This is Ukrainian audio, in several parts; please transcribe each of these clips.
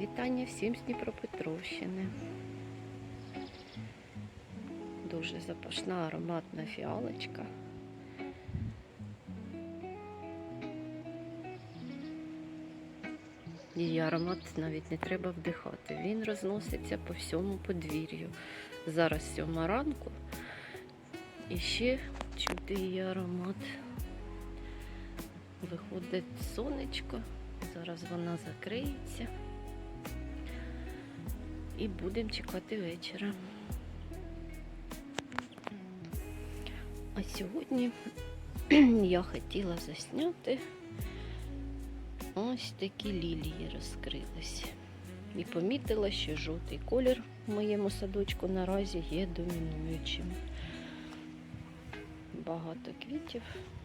Вітання всім з Дніпропетровщини. Дуже запашна ароматна фіалочка. Її аромат навіть не треба вдихати. Він розноситься по всьому подвір'ю. Зараз сьома ранку. І ще чути її аромат. Виходить сонечко. Зараз вона закриється. І будемо чекати вечора. А сьогодні я хотіла засняти ось такі лілії розкрились. І помітила, що жовтий колір в моєму садочку наразі є домінуючим. Багато квітів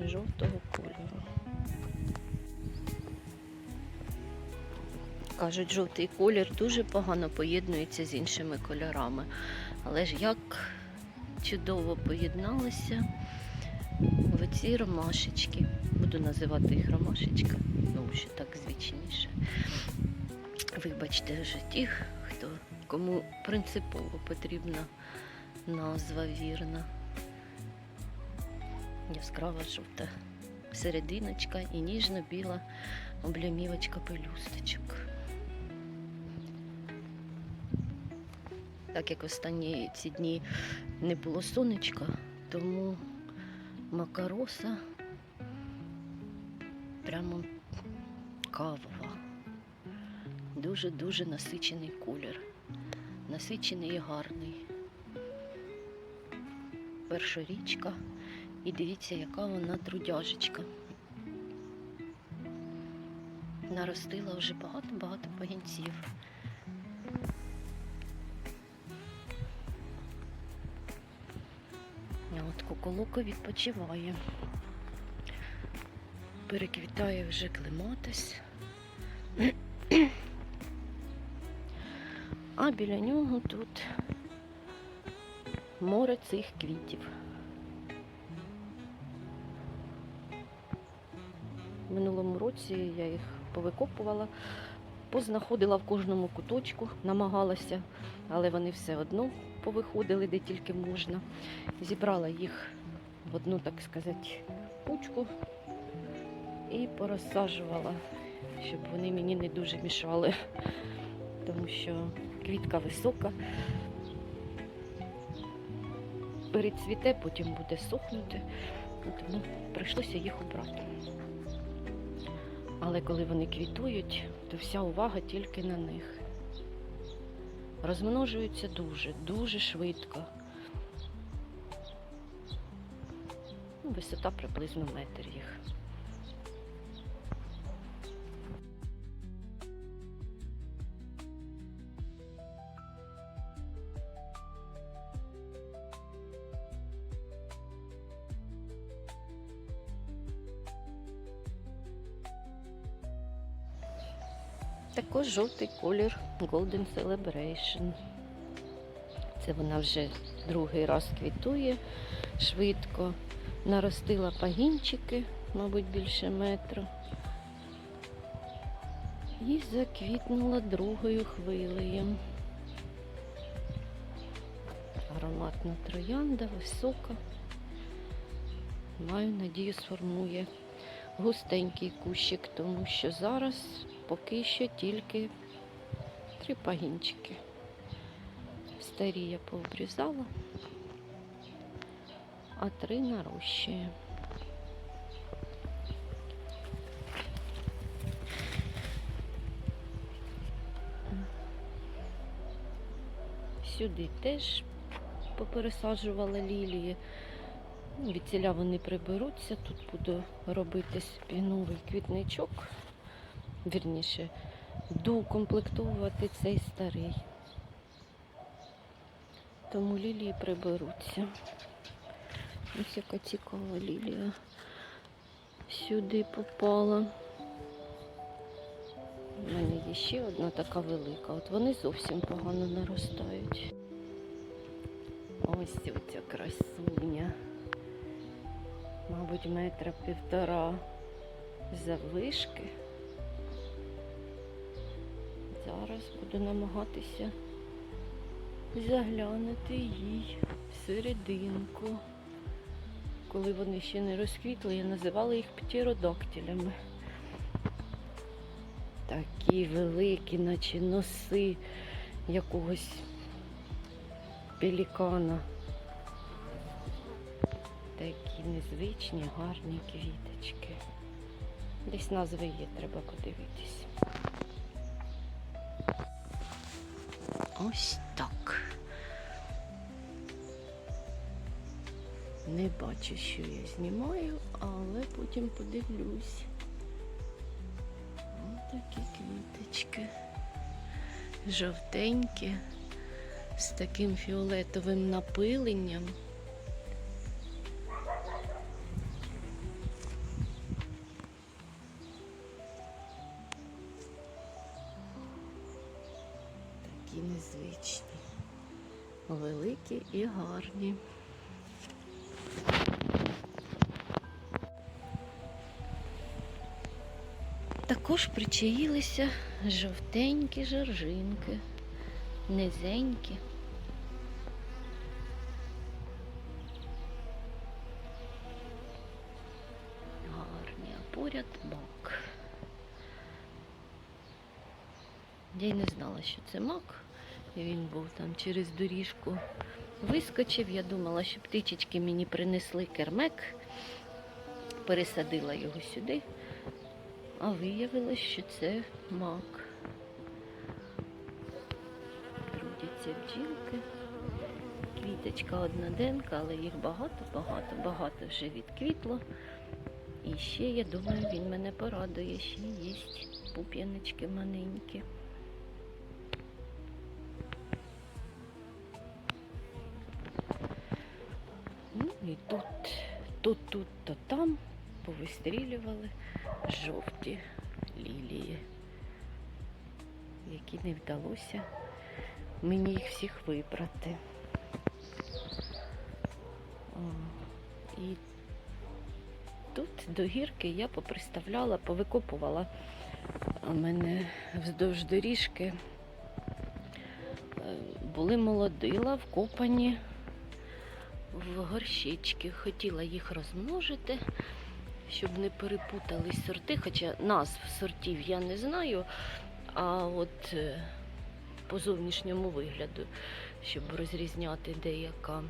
жовтого кольору. Кажуть, жовтий колір дуже погано поєднується з іншими кольорами. Але ж як чудово поєдналися оці ромашечки. Буду називати їх ромашечка, ну що так звичніше. Вибачте вже тих, хто кому принципово потрібна назва вірна. Яскрава жовта серединочка і ніжно-біла облямівочка пелюсточок. Так як останні ці дні не було сонечка, тому макароса прямо кавова. Дуже-дуже насичений колір. Насичений і гарний. Першорічка. І дивіться, яка вона трудяжечка. Наростила вже багато-багато пагінців. От відпочиває. Переквітає вже клематис. А біля нього тут море цих квітів. В минулому році я їх повикопувала, познаходила в кожному куточку, намагалася, але вони все одно повиходили де тільки можна. Зібрала їх в одну, так сказати, кучку і порозсаджувала, щоб вони мені не дуже мішали, тому що квітка висока. Перецвіте, потім буде сохнути, тому прийшлося їх обрати. Але коли вони квітують, то вся увага тільки на них. Розмножуються дуже, дуже швидко. Ну, Висота приблизно метр їх. Також жовтий колір Golden Celebration. Це вона вже другий раз квітує швидко. Наростила пагінчики, мабуть, більше метра. І заквітнула другою хвилею. Ароматна троянда, висока. Маю надію, сформує густенький кущик, тому що зараз поки що тільки три пагінчики. Старі я пообрізала, а три нарощує. Сюди теж попересаджувала лілії. Ну, Від ціля вони приберуться. Тут буду робити спіновий квітничок. Вірніше, доукомплектовувати цей старий. Тому лілії приберуться. Ось яка цікава лілія сюди попала. У мене є ще одна така велика. От вони зовсім погано наростають. Ось ця красуня. Мабуть, метра півтора заввишки. Зараз буду намагатися заглянути їй всерединку. Коли вони ще не розквітли, я називала їх птеродактилями. Такі великі, наче носи якогось пелікана. Такі незвичні, гарні квіточки. Десь назви є, треба подивитись. Ось так. Не бачу, що я знімаю, але потім подивлюсь. Ось такі квіточки. Жовтенькі, з таким фіолетовим напиленням. Гарні. Також причаїлися жовтенькі жоржинки, низенькі. Гарні, а поряд мак. Я й не знала, що це мак. Він був там через доріжку. Вискочив, я думала, що птичечки мені принесли кермек, пересадила його сюди. А виявилось, що це мак. Трудяться бджілки. Квіточка одноденка, але їх багато, багато, багато вже відквітло. І ще, я думаю, він мене порадує. Ще є пуп'яночки маленькі. Тут, тут, тут, то там повистрілювали жовті лілії, які не вдалося мені їх всіх вибрати. І тут до гірки я поприставляла, повикопувала у мене вздовж доріжки. е, Були молодила, вкопані в горщички. Хотіла їх розмножити щоб не перепутались сорти, хоча назв сортів я не знаю, а от е, по зовнішньому вигляду, щоб розрізняти деяка.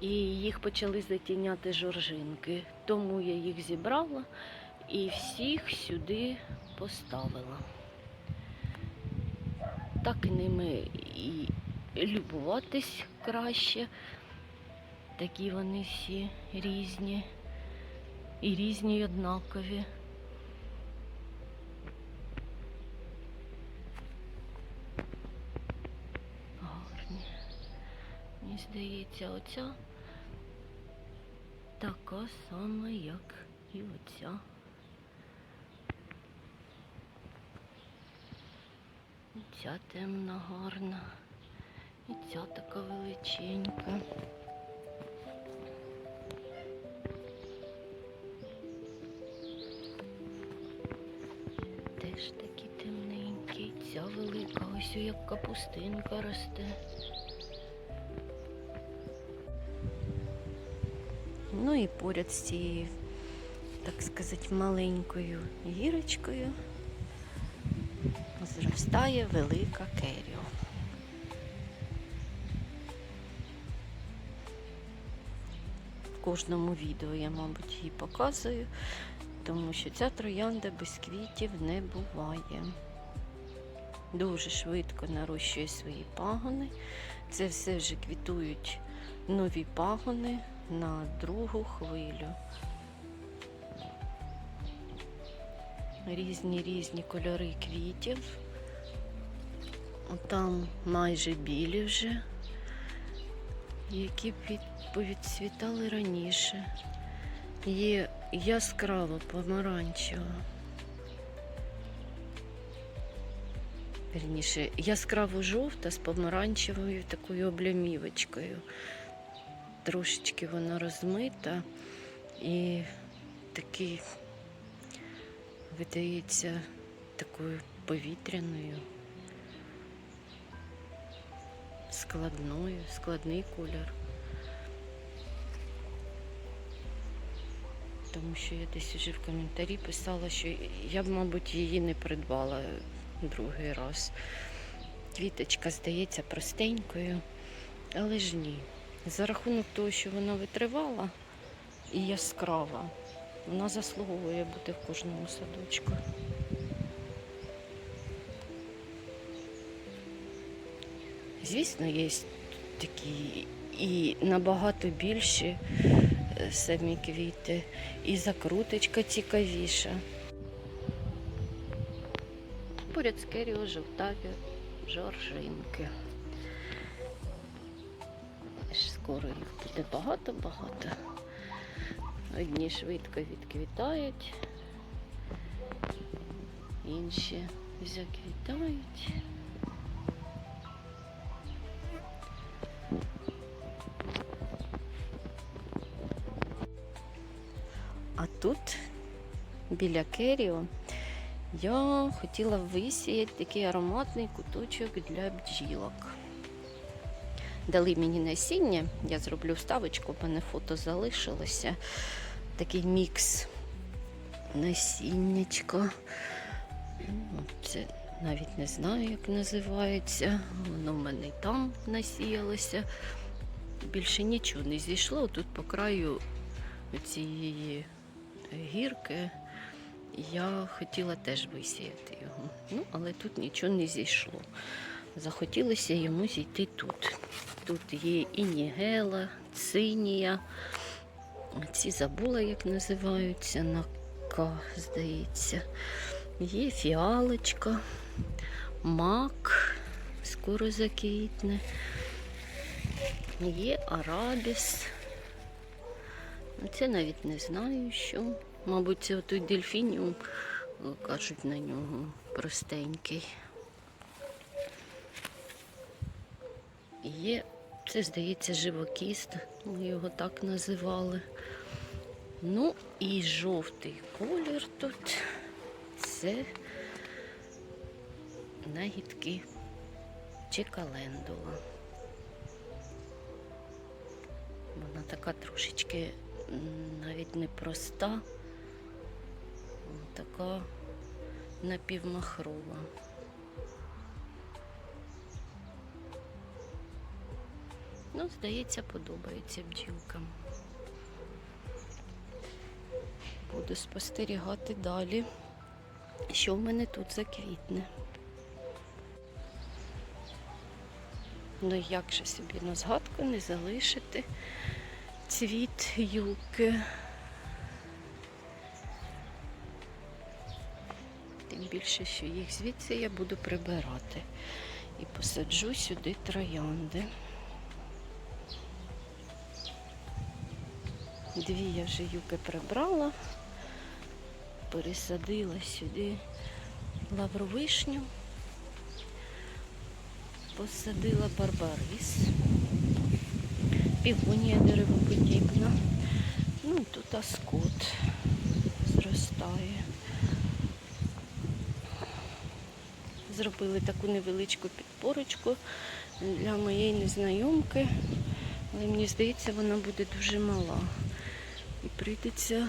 І їх почали затіняти жоржинки, тому я їх зібрала і всіх сюди поставила. Так ними і любуватись краще. Такі вони всі різні і різні й однакові. Гарні. Мені здається, оця така сама, як і оця. Ця темна гарна. І ця така величенька. Як капустинка росте. Ну і поряд з цією, так сказати, маленькою гірочкою зростає велика керіо. В кожному відео я, мабуть, її показую тому що ця троянда без квітів не буває. Дуже швидко нарощує свої пагони. Це все вже квітують нові пагони на другу хвилю. Різні різні кольори квітів. Там майже білі вже, які повідцвітали раніше. Є яскраво помаранчева. Вірніше, яскраво жовта з помаранчевою такою облямівочкою. Трошечки вона розмита і такий, видається, такою повітряною, складною, складний колір. Тому що я десь вже в коментарі писала, що я б, мабуть, її не придбала другий раз. Квіточка здається простенькою, але ж ні. За рахунок того, що вона витривала і яскрава, вона заслуговує бути в кожному садочку. Звісно, є такі і набагато більші е, самі квіти, і закруточка цікавіша. Поряд з керіо жовтаві жоржинки. Скоро їх буде багато-багато. Одні швидко відквітають, інші заквітають. А тут біля керіо я хотіла висіяти такий ароматний куточок для бджілок. Дали мені насіння, я зроблю вставочку, в мене фото залишилося. Такий мікс насіннячка. Ну, Це навіть не знаю, як називається. Воно в мене і там насіялося. Більше нічого не зійшло. Тут по краю цієї гірки я хотіла теж висіяти його. Ну, але тут нічого не зійшло. Захотілося йому зійти тут. Тут є і нігела, цинія. Ці забула, як називаються, на К, здається. Є фіалочка, мак, скоро заквітне. Є арабіс. Це навіть не знаю, що. Мабуть, це той дельфініум, кажуть на нього, простенький. Є, це, здається, живокіст, ми його так називали. Ну і жовтий колір тут це нагідки чи календула. Вона така трошечки навіть не проста, а така напівмахрова. Ну, здається, подобається бджілкам. Буду спостерігати далі, що в мене тут заквітне. Ну як же собі на згадку не залишити цвіт юлки. Більше, що їх звідси я буду прибирати. І посаджу сюди троянди. Дві я вже юки прибрала, пересадила сюди лавровишню, посадила барбарис, півонія деревоподібна. Ну тут аскот зростає. Зробили таку невеличку підпорочку для моєї незнайомки, але мені здається, вона буде дуже мала. І прийдеться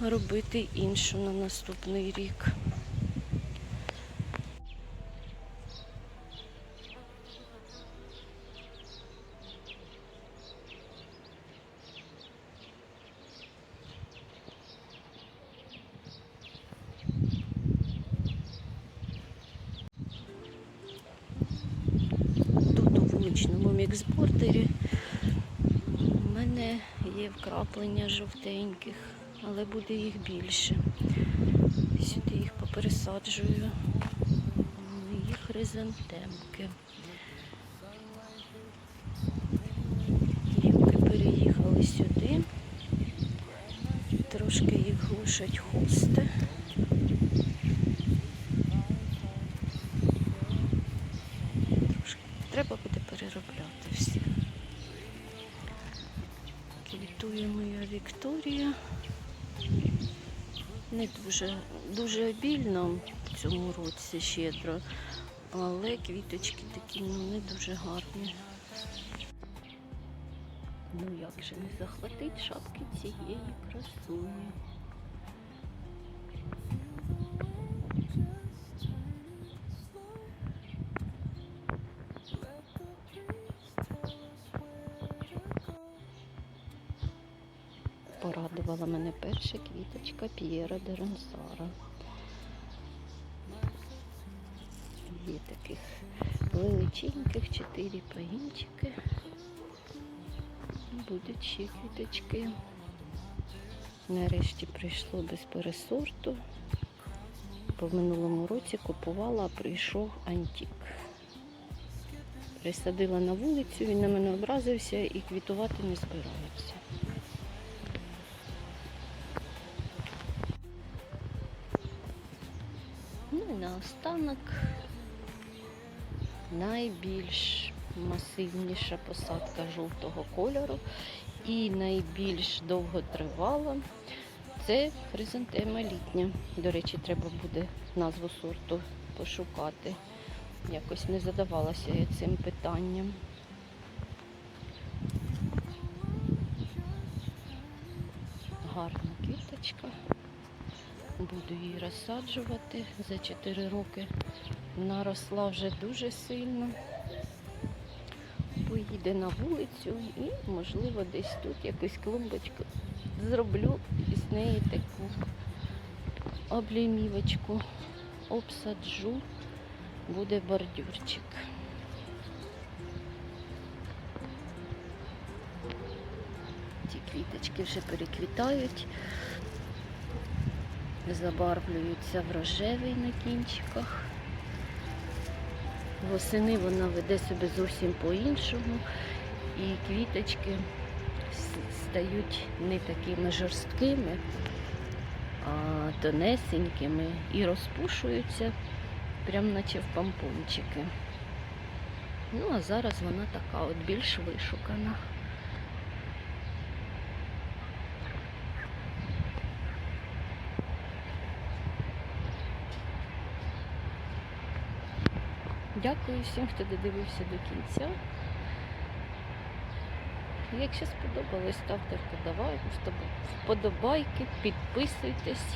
робити іншу на наступний рік. Тут у вуличному міксбордері у мене є вкраплення жовтеньких, але буде їх більше. Сюди їх попересаджую. Їх хризантемки. Юки переїхали сюди. Трошки їх глушать хости. Трошки треба буде переробляти всі. Квітує моя Не дуже, дуже обільно, в цьому році щедро. Але квіточки такі ну, не дуже гарні. Ну як же не захватить шапки цієї красуні. Порадувала мене перша квіточка П'єра де Ронсара. Є таких величеньких чотири пагінчики. Будуть ще квіточки. Нарешті прийшло без пересорту. По минулому році купувала, а прийшов антик. Присадила на вулицю, він на мене образився і квітувати не збирається. Наостанок найбільш масивніша посадка жовтого кольору і найбільш довготривала це хризантема літня. До речі, треба буде назву сорту пошукати. Якось не задавалася я цим питанням. Гарна квіточка. Буду її розсаджувати за 4 роки. Наросла вже дуже сильно. Поїде на вулицю і, можливо, десь тут якусь клумбочку зроблю із неї таку облімівочку. Обсаджу, буде бордюрчик. Ті квіточки вже переквітають забарвлюються в рожевий на кінчиках. Восени вона веде себе зовсім по-іншому, і квіточки стають не такими жорсткими, а тонесенькими і розпушуються, прям наче в помпончики. Ну, а зараз вона така от більш вишукана. Дякую всім, хто додивився до кінця. Якщо сподобалось, ставте вподобайки, підписуйтесь.